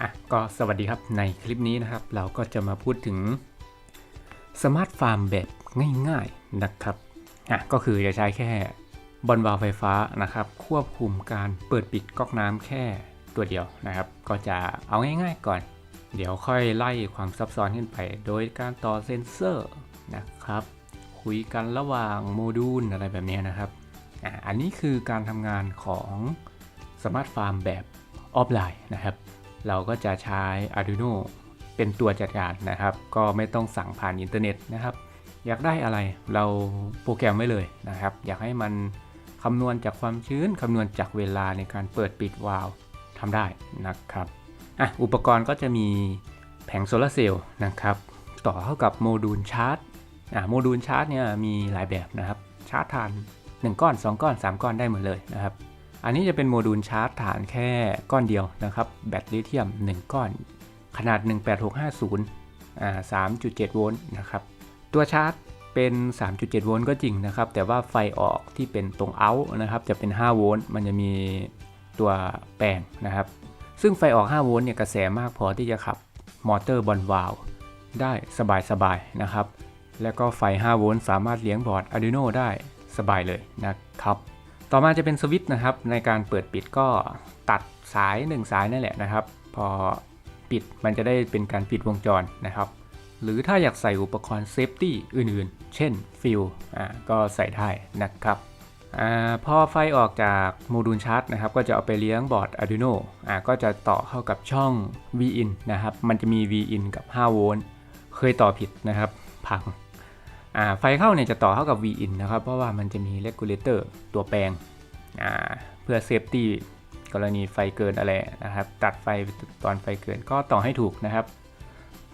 อะก็สวัสดีครับในคลิปนี้นะครับ เราก็จะมาพูดถึงสมาร์ทฟาร์มแบบง่ายๆนะครับอะก็คือจะใช้แค่บอลวาล์วไฟฟ้านะครับ ควบคุมการเปิดปิดก๊อกน้ำแค่ตัวเดียวนะครับ ก็จะเอาง่ายๆก่อน เดี๋ยวค่อยไล่ความซับซ้อนขึ้นไป โดยการต่อเซนเซอร์นะครับ คุยกันระหว่างโมดูลอะไรแบบนี้นะครับอะอันนี้คือการทำงานของสมาร์ทฟาร์มแบบออฟไลน์นะครับ เราก็จะใช้ Arduino เป็นตัวจัดการนะครับ ก็ไม่ต้องสั่งผ่านอินเทอร์เน็ตนะครับ อยากได้อะไรเราโปรแกรมไว้เลยนะครับ อยากให้มันคำนวณจากความชื้นคำนวณจากเวลาในการเปิดปิดวาล์วทำได้นะครับอะอุปกรณ์ก็จะมีแผงโซลาร์เซลล์นะครับ ต่อเข้ากับโมดูลชาร์จอะโมดูลชาร์จเนี่ยมีหลายแบบนะครับ ชาร์จทาน 1 ก้อน 2 ก้อน 3 ก้อนได้หมดเลยนะครับ อันนี้จะเป็นโมดูลชาร์จฐานแค่ก้อนเดียวนะครับ แบตลิเธียม 1 ก้อน ขนาด 18650อ่า3.7 โวลต์นะครับ ตัวชาร์จเป็น 3.7 โวลต์ก็จริงนะครับ แต่ว่าไฟออกที่เป็นตรงเอาท์นะครับ จะเป็น 5 โวลต์มันจะมีตัวแปลงนะครับ ซึ่งไฟออก 5 โวลต์เนี่ยกระแสมากพอที่จะขับมอเตอร์บอลวาลได้สบายๆนะครับ แล้วก็ไฟ 5 โวลต์สามารถเลี้ยงบอร์ด Arduino ได้สบายเลยนะครับ ต่อมาจะเป็นสวิตช์นะครับ ในการเปิดปิดก็ตัดสาย 1 สายนั่นแหละนะครับ พอปิดมันจะได้เป็นการปิดวงจรนะครับ หรือถ้าอยากใส่อุปกรณ์เซฟตี้อื่นๆ เช่นฟิลอ่าก็ใส่ได้นะครับอาพอไฟออกจากโมดูลชาร์จนะครับ ก็จะเอาไปเลี้ยงบอร์ด Arduino อ่าก็จะต่อเข้ากับช่อง V-in นะครับ มันจะมี V-in กับ 5 โวลต์ เคยต่อผิดนะครับ พัง ไฟเข้าเนี่ยจะต่อเข้ากับ V-in นะครับ เพราะว่ามันจะมี regulator ตัวแปลงเพื่อเซฟตี้กรณีไฟเกินอะไรนะครับ ตัดไฟตอนไฟเกินก็ต่อให้ถูกนะครับ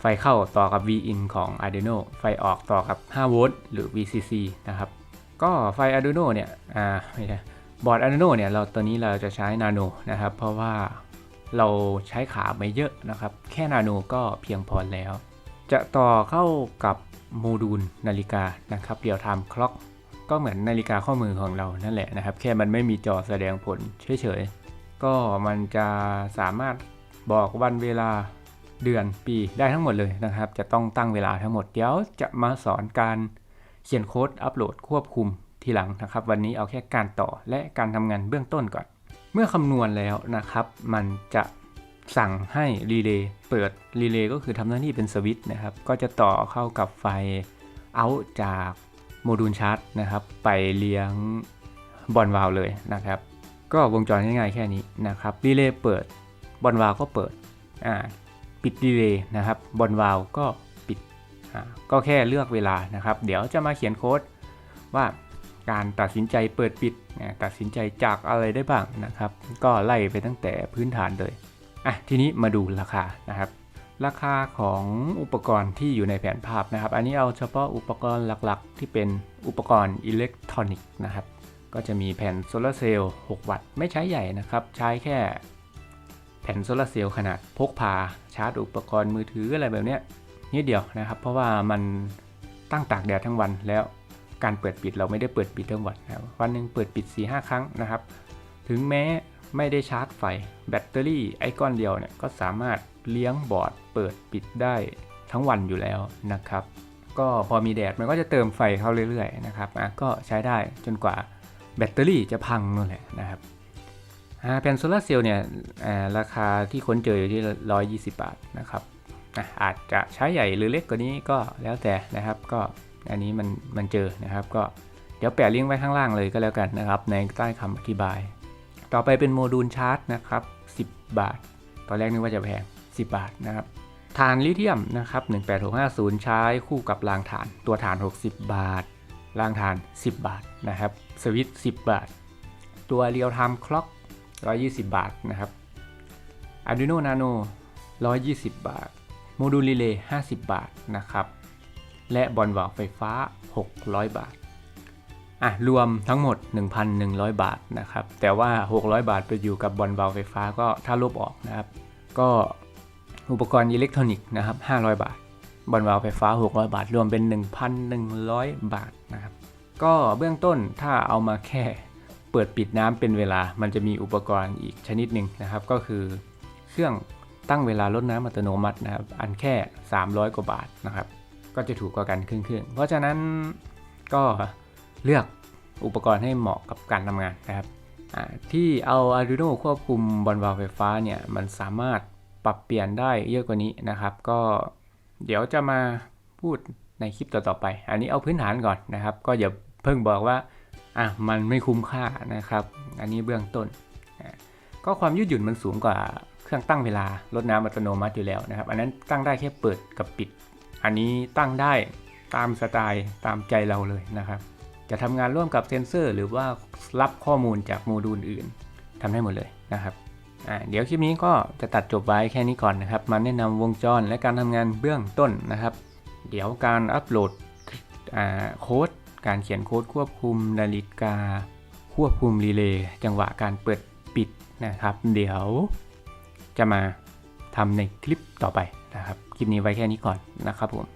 ไฟเข้าต่อกับ V-in ของ Arduino ไฟออกต่อกับ 5 โวลต์หรือ VCC นะครับ ก็ไฟ Arduino เนี่ยอ่าไม่ใช่บอร์ด Arduino เนี่ยเราตัวนี้เราจะใช้ Nano นะครับ เพราะว่าเราใช้ขาไม่เยอะนะครับ แค่ Nano ก็เพียงพอแล้ว จะต่อเข้ากับ โมดูลนาฬิกานะครับเรียลไทม์คล็อกก็เหมือนนาฬิกาข้อมือของเรานั่นแหละนะครับ แค่มันไม่มีจอแสดงผลเฉยๆ ก็มันจะสามารถบอกวันเวลาเดือนปีได้ทั้งหมดเลยนะครับ จะต้องตั้งเวลาทั้งหมด เดี๋ยวจะมาสอนการเขียนโค้ดอัปโหลดควบคุมทีหลังนะครับ วันนี้เอาแค่การต่อและการทำงานเบื้องต้นก่อน เมื่อคำนวณแล้วนะครับ มันจะ สั่งให้รีเลย์เปิดรีเลย์ก็คือทำหน้าที่เป็นสวิตช์นะครับ ก็จะต่อเข้ากับไฟเอาจากโมดูลชาร์จนะครับ ไปเลี้ยงบอลวาลเลยนะครับ ก็วงจรง่ายๆแค่นี้นะครับรีเลย์เปิดบอลวาลก็เปิดอ่าปิดรีเลย์นะครับบอลวาลก็ปิดอ่าก็แค่เลือกเวลานะครับ เดี๋ยวจะมาเขียนโค้ดว่าการตัดสินใจเปิดปิดตัดสินใจจากอะไรได้บ้างนะครับ ก็ไล่ไปตั้งแต่พื้นฐานเลย อะทีนี้มาดูราคานะครับ ราคาของอุปกรณ์ที่อยู่ในแผนภาพนะครับ อันนี้เอาเฉพาะอุปกรณ์หลักๆ ที่เป็นอุปกรณ์อิเล็กทรอนิกส์นะครับ ก็จะมีแผ่นโซลาร์เซลล์6วัตต์ไม่ใช้ใหญ่นะครับ ใช้แค่แผ่นโซลาร์เซลล์ขนาดพกพาชาร์จอุปกรณ์มือถืออะไรแบบเนี้ยนิดเดียวนะครับ เพราะว่ามันตั้งตากแดดทั้งวันแล้วการเปิดปิดเราไม่ได้เปิดปิดทั้งวันนะวันหนึ่งเปิดปิด4-5 ครั้งนะครับ ถึงแม้ ไม่ได้ชาร์จไฟ แบตเตอรี่ไอก้อนเดียวเนี่ยก็สามารถเลี้ยงบอร์ดเปิดปิดได้ทั้งวันอยู่แล้วนะครับ ก็พอมีแดดมันก็จะเติมไฟเข้าเรื่อยๆนะครับอะก็ใช้ได้จนกว่าแบตเตอรี่จะพังนั่นแหละนะครับแผ่นโซลาเซลล์เนี่ยราคาที่ค้นเจออยู่ที่ 120 บาทนะครับอะอาจจะใช้ใหญ่หรือเล็กกว่านี้ก็แล้วแต่นะครับ ก็อันนี้มันมันเจอนะครับ ก็เดี๋ยวแปะลิงก์ไว้ข้างล่างเลยก็แล้วกันนะครับ ในใต้คำอธิบาย ต่อไปเป็นโมดูลชาร์จนะครับ 10 บาท ตอนแรกนึกว่าจะแพง 10 บาทนะครับฐานลิเธียมนะครับ18650 ใช้คู่กับรางฐาน ตัวฐาน 60 บาท รางฐาน 10 บาทนะครับ สวิตช์10 บาท ตัวเรียลไทม์คล็อก 120 บาทนะครับ Arduino Nano 120 บาท โมดูลรีเลย์50 บาทนะครับ และบอลวาลไฟฟ้า 600 บาท อะรวมทั้งหมด 1,100 บาทนะครับแต่ว่า 600 บาทไปอยู่กับบอลวาล์วไฟฟ้าก็ถ้าลบออกนะครับ ก็อุปกรณ์อิเล็กทรอนิกส์นะครับ500 บาท บอลวาล์วไฟฟ้า 600 บาท รวมเป็น 1,100 บาทนะครับก็เบื้องต้นถ้าเอามาแค่เปิดปิดน้ำเป็นเวลา มันจะมีอุปกรณ์อีกชนิดหนึ่งนะครับ ก็คือเครื่องตั้งเวลาลดน้ำอัตโนมัตินะครับ อันแค่ 300 กว่าบาทนะครับ ก็จะถูกกว่ากันครึ่งๆเพราะฉะนั้นก็ เลือกอุปกรณ์ให้เหมาะกับการทำงานนะครับที่เอา Arduino ควบคุมบอลวาล์วไฟฟ้าเนี่ยมันสามารถปรับเปลี่ยนได้เยอะกว่านี้นะครับ ก็เดี๋ยวจะมาพูดในคลิปต่อๆไป อันนี้เอาพื้นฐานก่อนนะครับ ก็อย่าเพิ่งบอกว่าอะมันไม่คุ้มค่านะครับ อันนี้เบื้องต้น ก็ความยืดหยุ่นมันสูงกว่าเครื่องตั้งเวลาลดน้ำอัตโนมัติอยู่แล้วนะครับ อันนั้นตั้งได้แค่เปิดกับปิด อันนี้ตั้งได้ตามสไตล์ตามใจเราเลยนะครับ จะทำงานร่วมกับเซนเซอร์ หรือว่ารับข้อมูลจากโมดูลอื่นทำได้หมดเลยนะครับเดี๋ยวคลิปนี้ก็จะตัดจบไว้แค่นี้ก่อนนะครับ มาแนะนำวงจรและการทำงานเบื้องต้นนะครับ เดี๋ยวการอัปโหลดโค้ด การเขียนโค้ดควบคุมนาฬิกา ควบคุมรีเลย์จังหวะการเปิดปิดนะครับ เดี๋ยวจะมาทำในคลิปต่อไปนะครับ คลิปนี้ไว้แค่นี้ก่อนนะครับผม